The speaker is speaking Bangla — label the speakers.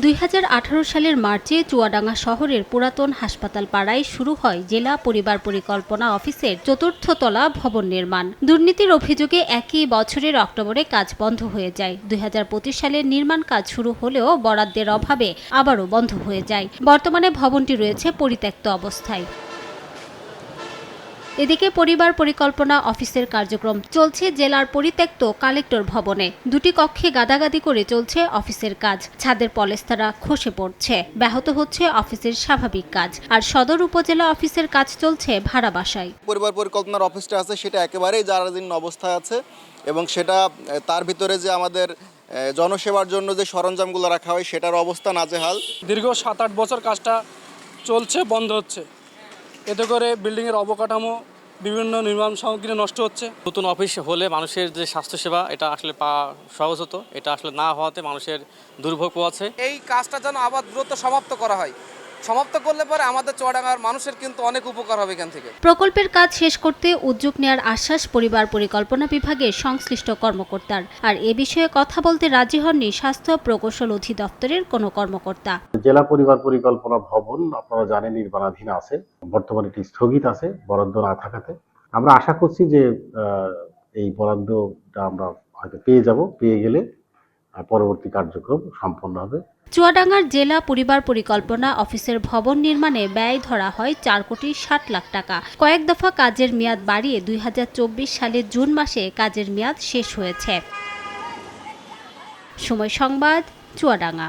Speaker 1: দুই হাজার আঠারো সালের মার্চে চুয়াডাঙ্গা শহরের পুরাতন হাসপাতাল পাড়ায় শুরু হয় জেলা পরিবার পরিকল্পনা অফিসের চতুর্থ তলা ভবন নির্মাণ। দুর্নীতির অভিযোগে একই বছরের অক্টোবরে কাজ বন্ধ হয়ে যায়। দুই সালের নির্মাণ কাজ শুরু হলেও বরাদ্দের অভাবে আবারও বন্ধ হয়ে যায়। বর্তমানে ভবনটি রয়েছে পরিত্যক্ত অবস্থায়। এদিকে পরিবার পরিকল্পনা অফিসের কার্যক্রম চলছে জেলার পরিত্যক্ত কালেক্টর ভবনে। দুটি কক্ষে গাদাগাদি করে চলছে অফিসের কাজ। ছাদের পলেস্তারা খসে পড়ছে। ব্যাহত হচ্ছে অফিসের স্বাভাবিক কাজ। আর সদর উপজেলা অফিসের কাজ চলছে ভাড়া বাসায়।
Speaker 2: পরিবার পরিকল্পনার অফিসটা আছে সেটা একেবারেই জারাজীর্ণ অবস্থায় আছে এবং সেটা তার ভিতরে যে আমাদের জনসেবার জন্য যে সরঞ্জামগুলো রাখা হয় সেটার অবস্থা নাজেহাল।
Speaker 3: দীর্ঘ সাত আট বছর কাজটা চলছে বন্ধ হচ্ছে। এতে করে বিল্ডিংয়ের অবকাঠামো বিভিন্ন নির্মাণ সামগ্রী নষ্ট হচ্ছে।
Speaker 4: নতুন অফিস হলে মানুষের যে স্বাস্থ্যসেবা এটা আসলে পাওয়া সহজ হতো। এটা আসলে না হওয়াতে মানুষের দুর্ভোগ আছে।
Speaker 5: এই কাজটা যেন আবার দ্রুত সমাপ্ত করা হয়। সমাপ্ত করলে পরে আমাদের চুয়াডাঙ্গার মানুষের কিন্তু অনেক উপকার হবে এখান থেকে।
Speaker 1: প্রকল্পের কাজ শেষ করতে উদ্যোগ নেওয়ার আশ্বাস পরিবার পরিকল্পনা বিভাগের সংশ্লিষ্ট কর্মকর্তার। আর এ বিষয়ে কথা বলতে রাজি হননি স্বাস্থ্য প্রকৌশল অধিদপ্তরের কোনো কর্মকর্তা।
Speaker 6: জেলা পরিবার পরিকল্পনা ভবন আপনারা জানেন নির্মাণাধীন আছে বর্তমানে এটি স্থগিত আছে বরাদ্দ না থাকাতে। আমরা আশা করছি যে আহ, এই বরাদ্দটা আমরা হয়তো পেয়ে যাব পেয়ে গেলে পরবর্তী কার্যক্রম সম্পন্ন হবে।
Speaker 1: চুয়াডাঙ্গার জেলা পরিবার পরিকল্পনা অফিসের ভবন নির্মাণে ব্যয় ধরা হয় চার কোটি ষাট লাখ টাকা। কয়েক দফা কাজের মেয়াদ বাড়িয়ে দুই হাজার চব্বিশ সালের জুন মাসে কাজের মেয়াদ শেষ হয়েছে। সময় সংবাদ, চুয়াডাঙ্গা।